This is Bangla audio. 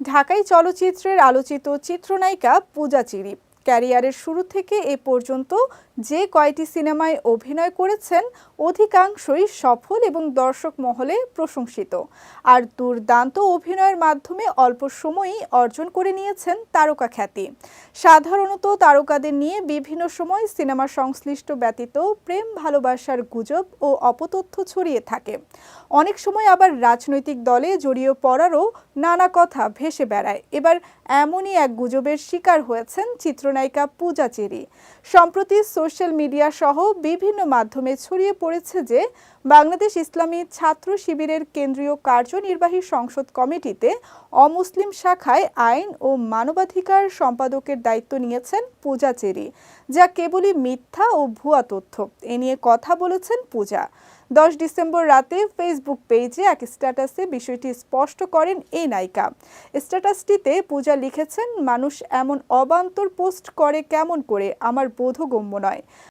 ঢাকাই চলচ্চিত্রের আলোচিত চিত্রনায়িকা পূজা চিরি ক্যারিয়ারের শুরু থেকে এ পর্যন্ত যে কয়টি সিনেমায় অভিনয় করেছেন, অধিকাংশই সফল এবং দর্শক মহলে প্রশংসিত। আর দুর্দান্ত অভিনয়ের মাধ্যমে অল্প সময়েই অর্জন করে নিয়েছেন তারকা খ্যাতি। সাধারণত তারকাদের নিয়ে বিভিন্ন সময় সিনেমা সংশ্লিষ্ট ব্যতীত প্রেম, ভালোবাসার গুজব ও অপতথ্য ছড়িয়ে থাকে। অনেক সময় আবার রাজনৈতিক দলে জড়িয়ে পড়ারও নানা কথা ভেসে বেড়ায়। এবার এমনই এক গুজবের শিকার হয়েছেন চিত্রনায়িকা পূজা চেরি। সম্প্রতি সোশ্যাল মিডিয়া সহ বিভিন্ন মাধ্যমে ছড়িয়ে পড়েছে যে, বাংলাদেশ ইসলামী ছাত্র শিবিরের কেন্দ্রীয় কার্যনির্বাহী সংসদ কমিটিতে অমুসলিম শাখায় আইন ও মানবাধিকার সম্পাদকের দায়িত্ব নিয়েছেন পূজা চেরি, যা কেবলই মিথ্যা ও ভুয়া তথ্য। এ নিয়ে কথা বলেছেন পূজা। দশ ডিসেম্বর রাতে ফেসবুক পেজে এক স্ট্যাটাসে বিষয়টি স্পষ্ট করেন এই নায়িকা। স্ট্যাটাসটিতে পূজা লিখেছেন, মানুষ এমন অবান্তর পোস্ট করে কেমন করে? আমার বোধগম্য নয়।